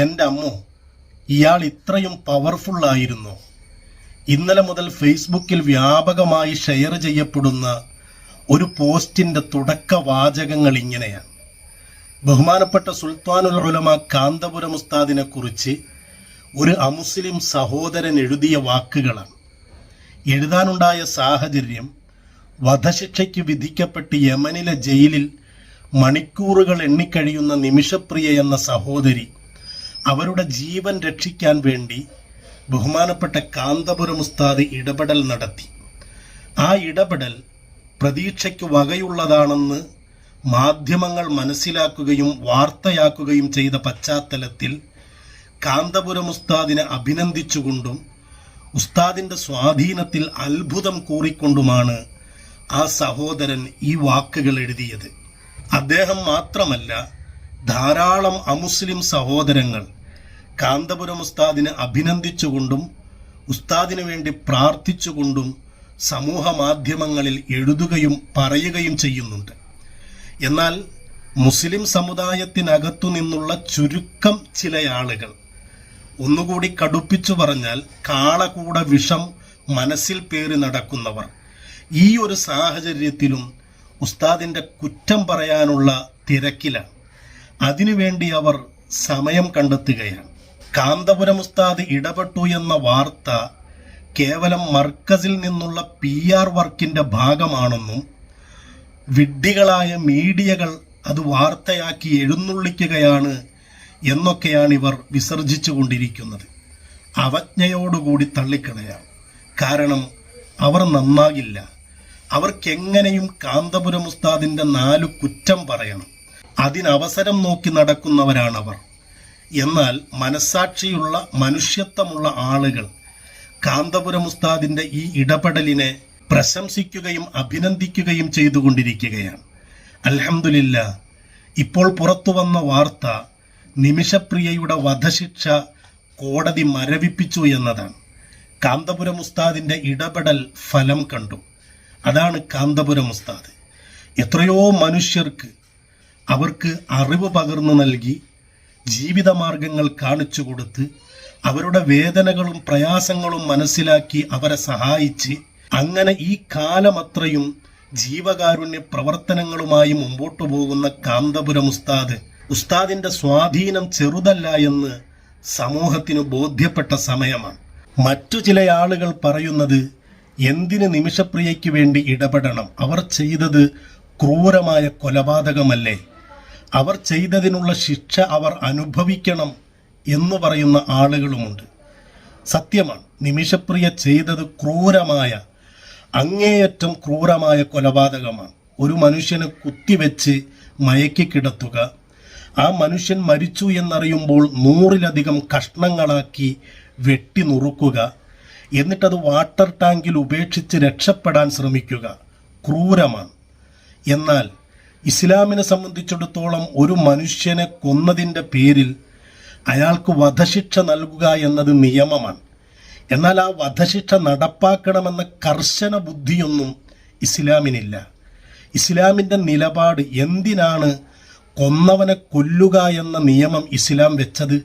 എന്റെ അമ്മോ ഇയാൾ ഇത്രയും പവർഫുൾ ആയിരുന്നു. ഇന്നലെ മുതൽ ഫേസ്ബുക്കിൽ വ്യാപകമായി ഷെയർ ചെയ്യപ്പെടുന്ന ഒരു പോസ്റ്റിന്റെ തുടക്ക വാചകങ്ങൾ ഇങ്ങനെയാണ്. ബഹുമാനപ്പെട്ട സുൽത്താനുൽ ഉലമ കാന്തപുരം ഉസ്താദിനെ കുറിച്ച് ഒരു അമുസ്ലിം സഹോദരൻ എഴുതിയ വാക്കുകളാണ്. എഴുതാനുണ്ടായ സാഹചര്യം വധശിക്ഷയ്ക്ക് വിധിക്കപ്പെട്ട് യമനിലെ ജയിലിൽ മണിക്കൂറുകൾ എണ്ണിക്കഴിയുന്ന നിമിഷപ്രിയ എന്ന സഹോദരി അവരുടെ ജീവൻ രക്ഷിക്കാൻ വേണ്ടി ബഹുമാനപ്പെട്ട കാന്തപുരം ഉസ്താദ് ഇടപെടൽ നടത്തി. ആ ഇടപെടൽ പ്രതീക്ഷയ്ക്ക് വകയുള്ളതാണെന്ന് മാധ്യമങ്ങൾ മനസ്സിലാക്കുകയും വാർത്തയാക്കുകയും ചെയ്ത പശ്ചാത്തലത്തിൽ കാന്തപുരം ഉസ്താദിനെ അഭിനന്ദിച്ചുകൊണ്ടും ഉസ്താദിന്റെ സ്വാധീനത്തിൽ അത്ഭുതം കൂറിക്കൊണ്ടുമാണ് ആ സഹോദരൻ ഈ വാക്കുകൾ എഴുതിയത്. അദ്ദേഹം മാത്രമല്ല ധാരാളം അമുസ്ലിം സഹോദരങ്ങൾ കാന്തപുരം ഉസ്താദിനെ അഭിനന്ദിച്ചുകൊണ്ടും ഉസ്താദിന് വേണ്ടി പ്രാർത്ഥിച്ചുകൊണ്ടും സമൂഹ മാധ്യമങ്ങളിൽ എഴുതുകയും പറയുകയും ചെയ്യുന്നുണ്ട്. എന്നാൽ മുസ്ലിം സമുദായത്തിനകത്തു നിന്നുള്ള ചുരുക്കം ചില ആളുകൾ ഒന്നുകൂടി കടുപ്പിച്ചു പറഞ്ഞാൽ കാളകൂട വിഷം മനസ്സിൽ പേറി നടക്കുന്നവർ. ഈ ഒരു സാഹചര്യത്തിലും ഉസ്താദിന്റെ കുറ്റം പറയാനുള്ള തിരക്കിലാണ്. അതിനുവേണ്ടി അവർ സമയം കണ്ടെത്തുകയാണ്. കാന്തപുരം ഉസ്താദ് ഇടപെട്ടു എന്ന വാർത്ത കേവലം മർക്കസിൽ നിന്നുള്ള പി ആർ വർക്കിന്റെ ഭാഗമാണെന്നും വിഡ്ഢികളായ മീഡിയകൾ അത് വാർത്തയാക്കി എഴുന്നള്ളിക്കുകയാണ് എന്നൊക്കെയാണ് ഇവർ വിസർജിച്ചു കൊണ്ടിരിക്കുന്നത് അവജ്ഞയോടുകൂടി തള്ളിക്കളയാം കാരണം അവർ നന്നാകില്ല. അവർക്കെങ്ങനെയും കാന്തപുരം ഉസ്താദിന്റെ നാലു കുറ്റം പറയണം. അതിനവസരം നോക്കി നടക്കുന്നവരാണവർ. എന്നാൽ മനസ്സാക്ഷിയുള്ള മനുഷ്യത്വമുള്ള ആളുകൾ കാന്തപുരം ഉസ്താദിന്റെ ഈ ഇടപെടലിനെ പ്രശംസിക്കുകയും അഭിനന്ദിക്കുകയും ചെയ്തുകൊണ്ടിരിക്കുകയാണ്. അലഹമില്ല ഇപ്പോൾ പുറത്തു വന്ന വാർത്ത നിമിഷപ്രിയയുടെ വധശിക്ഷ കോടതി മരവിപ്പിച്ചു എന്നതാണ്. കാന്തപുരം ഉസ്താദിന്റെ ഇടപെടൽ ഫലം കണ്ടു. അതാണ് കാന്തപുരം ഉസ്താദ്. എത്രയോ മനുഷ്യർക്ക് അവർക്ക് അറിവ് പകർന്നു നൽകി ജീവിതമാർഗങ്ങൾ കാണിച്ചു കൊടുത്ത് അവരുടെ വേദനകളും പ്രയാസങ്ങളും മനസ്സിലാക്കി അവരെ സഹായിച്ച് അങ്ങനെ ഈ കാലമത്രയും ജീവകാരുണ്യ പ്രവർത്തനങ്ങളുമായി മുമ്പോട്ടു പോകുന്ന കാന്തപുരം ഉസ്താദ് ഉസ്താദിന്റെ സ്വാധീനം ചെറുതല്ല എന്ന് സമൂഹത്തിന് ബോധ്യപ്പെട്ട സമയമാണ്. മറ്റു ചില ആളുകൾ പറയുന്നത് എന്തിന് നിമിഷപ്രിയയ്ക്ക് വേണ്ടി ഇടപെടണം? അവർ ചെയ്തത് ക്രൂരമായ കൊലപാതകമല്ലേ? അവർ ചെയ്തതിനുള്ള ശിക്ഷ അവർ അനുഭവിക്കണം എന്ന് പറയുന്ന ആളുകളുമുണ്ട്. സത്യമാണ് നിമിഷപ്രിയ ചെയ്തത് ക്രൂരമായ അങ്ങേയറ്റം ക്രൂരമായ കൊലപാതകമാണ്. ഒരു മനുഷ്യനെ കുത്തിവെച്ച് മയക്കി കിടത്തുക ആ മനുഷ്യൻ മരിച്ചു എന്നറിയുമ്പോൾ നൂറിലധികം കഷ്ണങ്ങളാക്കി വെട്ടി നുറുക്കുക എന്നിട്ടത് വാട്ടർ ടാങ്കിൽ ഉപേക്ഷിച്ച് രക്ഷപ്പെടാൻ ശ്രമിക്കുക ക്രൂരമാണ്. എന്നാൽ ഇസ്ലാമിനെ സംബന്ധിച്ചിടത്തോളം ഒരു മനുഷ്യനെ കൊന്നതിന്റെ പേരിൽ അയാൾക്ക് വധശിക്ഷ നൽകുക എന്നത് നിയമമാണ്. എന്നാൽ ആ വധശിക്ഷ നടപ്പാക്കണമെന്ന കർശന ബുദ്ധിയൊന്നും ഇസ്ലാമിനില്ല. ഇസ്ലാമിന്റെ നിലപാട് എന്തിനാണ് കൊന്നവനെ കൊല്ലുക എന്ന നിയമം ഇസ്ലാം വെച്ചത്?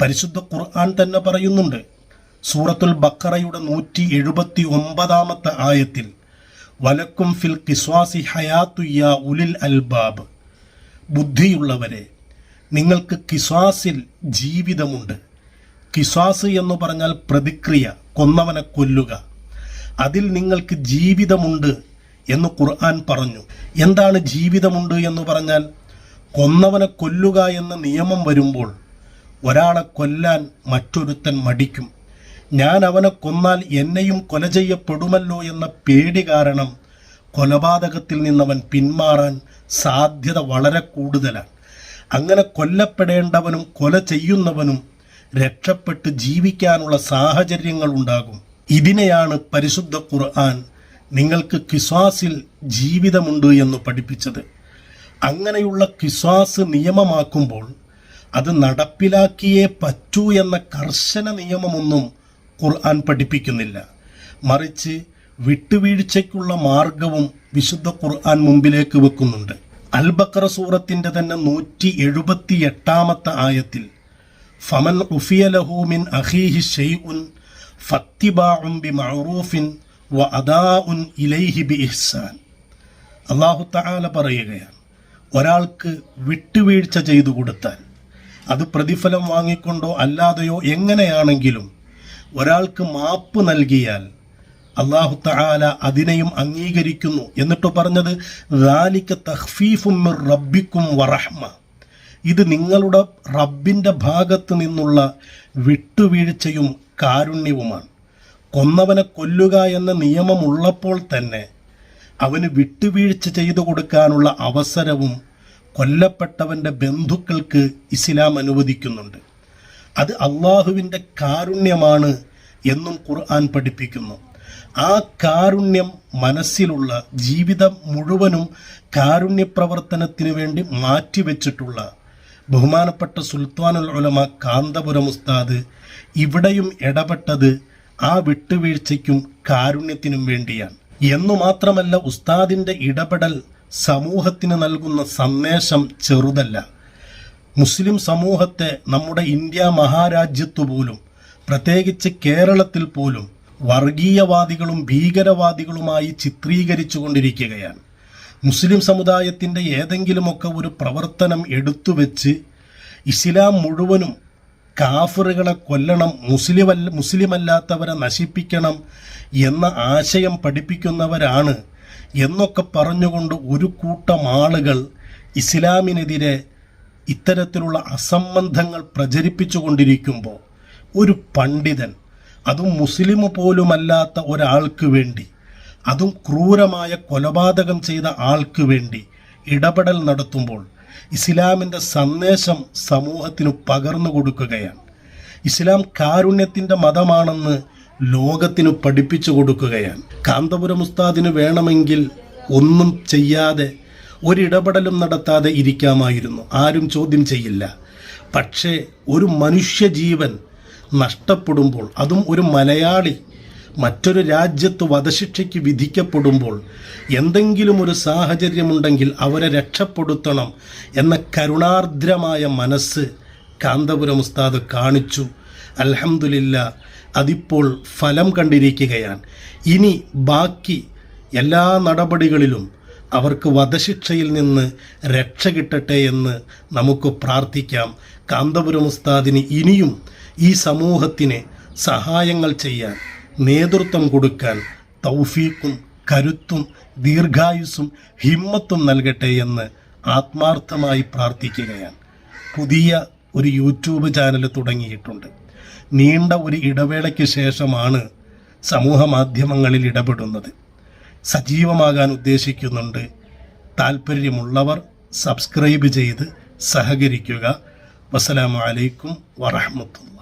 പരിശുദ്ധ ഖുർആൻ തന്നെ പറയുന്നുണ്ട്. സൂറത്തുൽ ബക്കറയുടെ നൂറ്റി എഴുപത്തി ഒമ്പതാമത്തെ ആയത്തിൽ വലക്കും ഫിൽ കിസ്വാസി ഹയാത്തുയ്യ ഉലിൽ അൽബാബ്. ബുദ്ധിയുള്ളവരെ നിങ്ങൾക്ക് കിസ്വാസിൽ ജീവിതമുണ്ട്. കിസ്വാസ് എന്ന് പറഞ്ഞാൽ പ്രതിക്രിയ കൊന്നവനെ കൊല്ലുക. അതിൽ നിങ്ങൾക്ക് ജീവിതമുണ്ട് എന്ന് ഖുർആൻ പറഞ്ഞു. എന്താണ് ജീവിതമുണ്ട് എന്ന് പറഞ്ഞാൽ കൊന്നവനെ കൊല്ലുക എന്ന നിയമം വരുമ്പോൾ ഒരാളെ കൊല്ലാൻ മറ്റൊരുത്തൻ മടിക്കും. ഞാൻ അവനെ കൊന്നാൽ എന്നെയും കൊല ചെയ്യപ്പെടുമല്ലോ എന്ന പേടി കാരണം കൊലപാതകത്തിൽ നിന്നവൻ പിന്മാറാൻ സാധ്യത വളരെ കൂടുതലാണ്. അങ്ങനെ കൊല്ലപ്പെടേണ്ടവനും കൊല ചെയ്യുന്നവനും രക്ഷപ്പെട്ട് ജീവിക്കാനുള്ള സാഹചര്യങ്ങൾ ഉണ്ടാകും. ഇതിനെയാണ് പരിശുദ്ധ ഖുർആൻ നിങ്ങൾക്ക് കിസ്വാസിൽ ജീവിതമുണ്ട് എന്ന് പഠിപ്പിച്ചത്. അങ്ങനെയുള്ള കിസ്വാസ് നിയമമാക്കുമ്പോൾ അത് നടപ്പിലാക്കിയേ പറ്റൂ എന്ന കർശന നിയമമൊന്നും ഖുർആൻ പഠിപ്പിക്കുന്നില്ല. മറിച്ച് വിട്ടുവീഴ്ചയ്ക്കുള്ള മാർഗവും വിശുദ്ധ ഖുർആൻ മുമ്പിലേക്ക് വെക്കുന്നുണ്ട്. അൽ ബക്കറ സൂറത്തിന്റെ തന്നെ നൂറ്റി എഴുപത്തി എട്ടാമത്തെ ആയത്തിൽ ഫമൻ ഉഫിയ ലഹു മിൻ അഖീഹി ഷൈഉൻ ഫത്തിബാഉൻ ബിമഅറൂഫിൻ വ അദാഉൻ ഇലൈഹി ബിഇഹ്സാൻ. അള്ളാഹു തആല പറയുകയാണ് ഒരാൾക്ക് വിട്ടുവീഴ്ച ചെയ്തു കൊടുത്താൽ അത് പ്രതിഫലം വാങ്ങിക്കൊണ്ടോ അല്ലാതെയോ എങ്ങനെയാണെങ്കിലും ഒരാൾക്ക് മാപ്പ് നൽകിയാൽ അള്ളാഹു തആല അതിനെയും അംഗീകരിക്കുന്നു. എന്നിട്ട് പറഞ്ഞത് റാലിക്ക തഹ്ഫീഫും റബ്ബിക്കും വറഹ്മ. ഇത് നിങ്ങളുടെ റബ്ബിന്റെ ഭാഗത്ത് നിന്നുള്ള വിട്ടുവീഴ്ചയും കാരുണ്യവുമാണ്. കൊന്നവനെ കൊല്ലുക എന്ന നിയമമുള്ളപ്പോൾ തന്നെ അവന് വിട്ടുവീഴ്ച ചെയ്തു കൊടുക്കാനുള്ള അവസരവും കൊല്ലപ്പെട്ടവന്റെ ബന്ധുക്കൾക്ക് ഇസ്ലാം അനുവദിക്കുന്നുണ്ട്. അത് അള്ളാഹുവിന്റെ കാരുണ്യമാണ് എന്നും ഖുർആൻ പഠിപ്പിക്കുന്നു. ആ കാരുണ്യം മനസ്സിലുള്ള ജീവിതം മുഴുവനും കാരുണ്യ പ്രവർത്തനത്തിന് വേണ്ടി മാറ്റിവെച്ചിട്ടുള്ള ബഹുമാനപ്പെട്ട സുൽത്താനുൽ ഉലമ കാന്തപുരം ഉസ്താദ് ഇവിടെയും ഇടപെട്ടത് ആ വിട്ടുവീഴ്ചയ്ക്കും കാരുണ്യത്തിനും വേണ്ടിയാണ്. എന്നു മാത്രമല്ല ഉസ്താദിന്റെ ഇടപെടൽ സമൂഹത്തിന് നൽകുന്ന സന്ദേശം ചെറുതല്ല. മുസ്ലിം സമൂഹത്തെ നമ്മുടെ ഇന്ത്യ മഹാരാജ്യത്തു പോലും പ്രത്യേകിച്ച് കേരളത്തിൽ പോലും വർഗീയവാദികളും ഭീകരവാദികളുമായി ചിത്രീകരിച്ചു കൊണ്ടിരിക്കുകയാണ് മുസ്ലിം സമുദായത്തിന്റെ ഏതെങ്കിലുമൊക്കെ ഒരു പ്രവർത്തനം എടുത്തു വെച്ച് ഇസ്ലാം മുഴുവനും കാഫറുകളെ കൊല്ലണം മുസ്ലിമല്ല മുസ്ലിമല്ലാത്തവരെ നശിപ്പിക്കണം എന്ന ആശയം പഠിപ്പിക്കുന്നവരാണ് എന്നൊക്കെ പറഞ്ഞുകൊണ്ട് ഒരു കൂട്ടം ആളുകൾ ഇസ്ലാമിനെതിരെ ഇത്തരത്തിലുള്ള അസംബന്ധങ്ങൾ പ്രചരിപ്പിച്ചു കൊണ്ടിരിക്കുമ്പോൾ ഒരു പണ്ഡിതൻ അതും മുസ്ലിം പോലുമല്ലാത്ത ഒരാൾക്ക് വേണ്ടി അതും ക്രൂരമായ കൊലപാതകം ചെയ്ത ആൾക്ക് വേണ്ടി ഇടപെടൽ നടത്തുമ്പോൾ ഇസ്ലാമിന്റെ സന്ദേശം സമൂഹത്തിന് പകർന്നു കൊടുക്കുകയാണ്. ഇസ്ലാം കാരുണ്യത്തിന്റെ മതമാണെന്ന് ലോകത്തിന് പഠിപ്പിച്ചു കൊടുക്കുകയാണ്. കാന്തപുരം ഉസ്താദിന് വേണമെങ്കിൽ ഒന്നും ചെയ്യാതെ ഒരിടപെടലും നടത്താതെ ഇരിക്കാമായിരുന്നു. ആരും ചോദ്യം ചെയ്യില്ല. പക്ഷേ ഒരു മനുഷ്യജീവൻ നഷ്ടപ്പെടുമ്പോൾ അതും ഒരു മലയാളി മറ്റൊരു രാജ്യത്ത് വധശിക്ഷയ്ക്ക് വിധിക്കപ്പെടുമ്പോൾ എന്തെങ്കിലും ഒരു സാഹചര്യമുണ്ടെങ്കിൽ അവരെ രക്ഷപ്പെടുത്തണം എന്ന കരുണാർദ്രമായ മനസ്സ് കാന്തപുരം ഉസ്താദ് കാണിച്ചു. അലഹമുല്ല അതിപ്പോൾ ഫലം കണ്ടിരിക്കുകയാണ്. ഇനി ബാക്കി എല്ലാ നടപടികളിലും അവർക്ക് വധശിക്ഷയിൽ നിന്ന് രക്ഷ കിട്ടട്ടെ എന്ന് നമുക്ക് പ്രാർത്ഥിക്കാം. കാന്തപുരം ഉസ്താദിന് ഇനിയും ഈ സമൂഹത്തിന് സഹായങ്ങൾ ചെയ്യാൻ നേതൃത്വം കൊടുക്കാൻ തൗഫീഖും കരുത്തും ദീർഘായുസ്സും ഹിമ്മത്തും നൽകട്ടെ എന്ന് ആത്മാർത്ഥമായി പ്രാർത്ഥിക്കുകയാണ്. പുതിയ ഒരു യൂട്യൂബ് ചാനൽ തുടങ്ങിയിട്ടുണ്ട്. നീണ്ട ഒരു ഇടവേളയ്ക്ക് ശേഷമാണ് സമൂഹ മാധ്യമങ്ങളിൽ ഇടപെടുന്നത്. സജീവമാകാൻ ഉദ്ദേശിക്കുന്നുണ്ട്. താല്പര്യമുള്ളവർ സബ്സ്ക്രൈബ് ചെയ്ത് സഹകരിക്കുക. വസ്സലാമലൈക്കും വറഹമത്തുള്ള